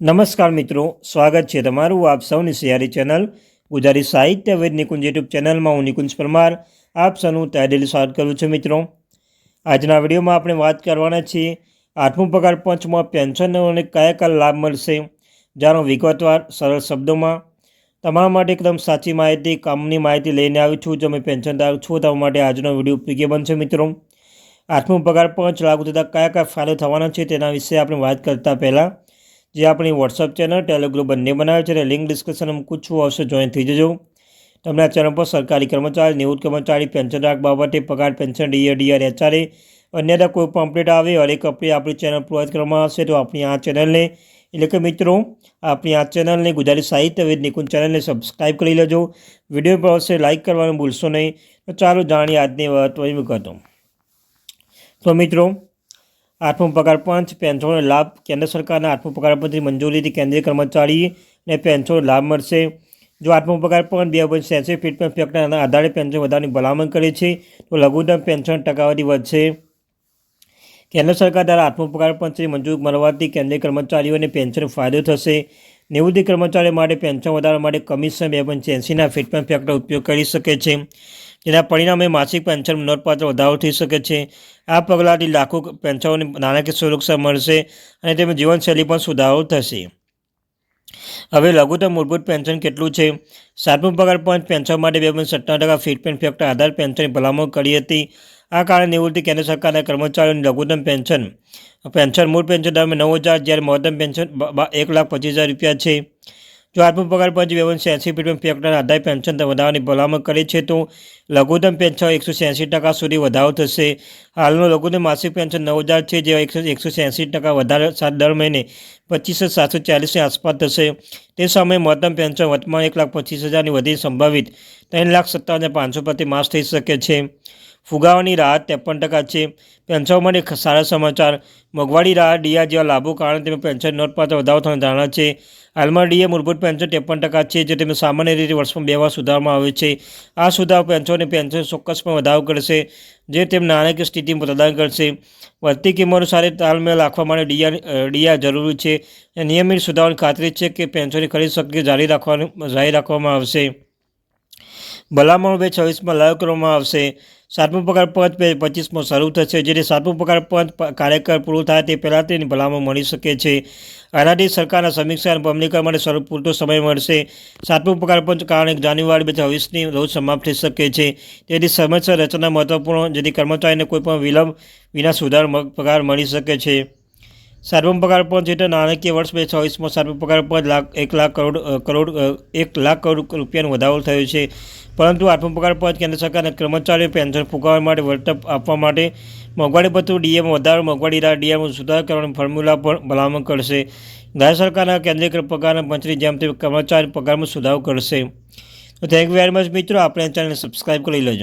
નમસ્કાર મિત્રો, સ્વાગત છે તમારું આપ સૌની સિયારી ચેનલ ગુજરાતી સાહિત્ય વેદ નિકુંજ યુટ્યુબ ચેનલમાં હું નિકુંજ પરમાર, આપ સૌનું તહેદિલ સ્વાગત કરું છું મિત્રો. આજના વિડીયોમાં આપણે વાત કરવાના છીએ આઠમું પગાર પંચમાં પેન્શનરોને કયા કયા લાભ મળશે? જાણો વિગતવાર, સરળ શબ્દોમાં. તમારા માટે એકદમ સાચી માહિતી, કામની માહિતી લઈને આવી છું તમે પેન્શનધારક છો તમારા માટે આજનો વીડિયો ઉપયોગી બનશે મિત્રો. આઠમું પગાર પંચ લાગુ થતાં કયા કયા ફાયદો થવાના છે તેના વિશે આપણે વાત કરતાં પહેલાં જે આપણી વોટ્સઅપ ચેનલ ટેલિગ્રુપ બંને બનાવે છે અને લિંક ડિસ્ક્રિપ્શનમાં મૂકું છું, આવશે જોઈન થઈ જજો. તમને આ ચેનલ પર સરકારી કર્મચારી, નિવૃત્ત કર્મચારી પેન્શન રાખ બાબતે પગાર પેન્શન ડીએ ડીઆર એચઆરએ અન્યથા કોઈ પણ અપડેટ આવે હરેક અપડેટ આપણી ચેનલ પ્રોવાઈડ કરવામાં આવશે, તો આપણી આ ચેનલને એટલે કે મિત્રો, આપણી આ ચેનલને ગુજરાતી સાહિત્ય વેદ નિકુંજ ચેનલને સબસ્ક્રાઈબ કરી લેજો. વીડિયો પર આવશે લાઇક કરવાનું ભૂલશો નહીં. તો ચાલો જાણીએ આજની વાત વિગતો તો મિત્રો આઠમો પગાર પંચ પેન્શનનો લાભ કેન્દ્ર સરકારના આઠમો પગાર પંચની મંજૂરીથી કેન્દ્રીય કર્મચારીને પેન્શનનો લાભ મળશે. જો આઠમો પગાર પણ બે હજાર છ્યાસી ફીટ પર ફેક્ટરના આધારે પેન્શન વધારવાની ભલામણ કરે છે, તો લઘુત્તમ પેન્શન ટકાવારી વધશે. કેન્દ્ર સરકાર દ્વારા આઠમો પગાર પંચની મંજૂરી મળવાથી કેન્દ્રીય કર્મચારીઓને પેન્શન ફાયદો થશે. નિવૃત્તિ કર્મચારીઓ માટે પેન્શન વધારવા માટે કમિશન બે પોઈન્ટ એંસીના ફિટમેન્ટ ફેક્ટર ઉપયોગ કરી શકે છે. જેના પરિણામે માસિક પેન્શન નોંધપાત્ર વધારો થઈ શકે છે. આ પગલાંથી લાખો પેન્શનોને નાણાકીય સુરક્ષા મળશે અને તેમની જીવનશૈલી પણ સુધારો થશે. હવે લઘુત્તમ મૂળભૂત પેન્શન કેટલું છે? સાતમું પગાર પંચ પેન્શન માટે બે પોઈન્ટ સત્તાવન ટકા ફિટમેન્ટ ફેક્ટર આધાર પેન્શનની ભલામણ કરી હતી. આ કારણે નિવૃત્તિ કેન્દ્ર સરકારના કર્મચારીઓની લઘુત્તમ પેન્શન પેન્શન મૂળ પેન્શન દરમિયાન નવ હજાર, જ્યારે મહત્તમ પેન્શન એક લાખ પચીસ હજાર રૂપિયા છે. આત્મ પગાર પંચ વ્યવસ્થા એસી પીએમ ફેક્ટરના આધારે પેન્શન વધારવાની ભલામણ કરી છે, તો લઘુત્તમ પેન્શન એકસો એંસી ટકા સુધી વધારો થશે. હાલનો લઘુત્તમ માસિક પેન્શન નવ હજાર છે, જે એકસો એકસો એંસી ટકા વધારે દર મહિને પચીસ સાતસો ચાલીસની આસપાસ થશે. તે સમયે મહત્તમ પેન્શન વર્તમાન એક લાખ પચીસ હજારની વધી સંભવિત ત્રણ લાખ સત્તાવન પાંચસો પ્રતિ માસ થઈ શકે છે. ફુગાવાની રાહત ત્રેપન ટકા છે. પેન્શન માટે સારા સમાચાર. મોંઘવારી રાહત ડીઆર જેવા લાભો કારણે તેમાં પેન્શન નોંધપાત્ર વધારો થવાની ધારણા છે. હાલમાં ડીએ મૂળભૂત પેન્શન ત્રેપન ટકા છે જે તેમાં સામાન્ય રીતે વર્ષમાં બે વાર સુધારવામાં આવે છે. આ સુધારો પેન્શનની પેન્શન ચોક્કસમાં વધારો કરશે, જે તેમ નાણાકીય સ્થિતિ પ્રદાન કરશે. વધતી કિંમતો સાથે તાલમેલ રાખવા માટે ડીઆર ડીઆર જરૂરી છે. નિયમિત સુધારવાની ખાતરી છે કે પેન્શનની ખરીદ શક્તિ જારી રાખવાનું, જારી રાખવામાં આવશે. ભલામણો બે છવ્વીસમાં લાગુ કરવામાં આવશે. સાતમો પગાર પંચ બે પચીસમાં શરૂ થશે. જેથી સાતમો પગાર પંચ કાર્યકર પૂરું થાય તે પહેલાં તેની ભલામણ મળી શકે છે. આનાથી સરકારના સમીક્ષા અને અમલીકરણ માટે સ્વરૂપ પૂરતો સમય મળશે. સાતમો પગાર પંચ કારણે જાન્યુઆરી બે છવ્વીસની રોજ સમાપ્ત થઈ શકે છે. તેથી સમયસર રચના મહત્વપૂર્ણ, જેથી કર્મચારીને કોઈપણ વિલંબ વિના સુધાર પગાર મળી શકે છે. સાતમો પગાર પંચ હેઠળ નાણાકીય વર્ષ બે ચોવીસમાં સાતમો પગાર પંચ લાખ, એક લાખ કરોડ કરોડ એક લાખ કરોડ રૂપિયાનો વધારો થયો છે. પરંતુ આઠમો પગાર પંચ કેન્દ્ર સરકારના કર્મચારીઓ પેન્શન ફૂંકાવવા માટે વળતર આપવા માટે મોંઘવારી ભથ્થું ડીએમ વધારો, મોંઘવારી રાહ ડીએમ સુધાર કરવાની ફોર્મ્યુલા પણ ભલામણ કરશે. રાજ્ય સરકારના કેન્દ્રીય પગારના પંચની જેમ તે કર્મચારી પગારમાં સુધારો કરશે. તો થેન્ક યુ વેરી મચ મિત્રો. આપણે ચેનલને સબસ્ક્રાઈબ કરી લેજો.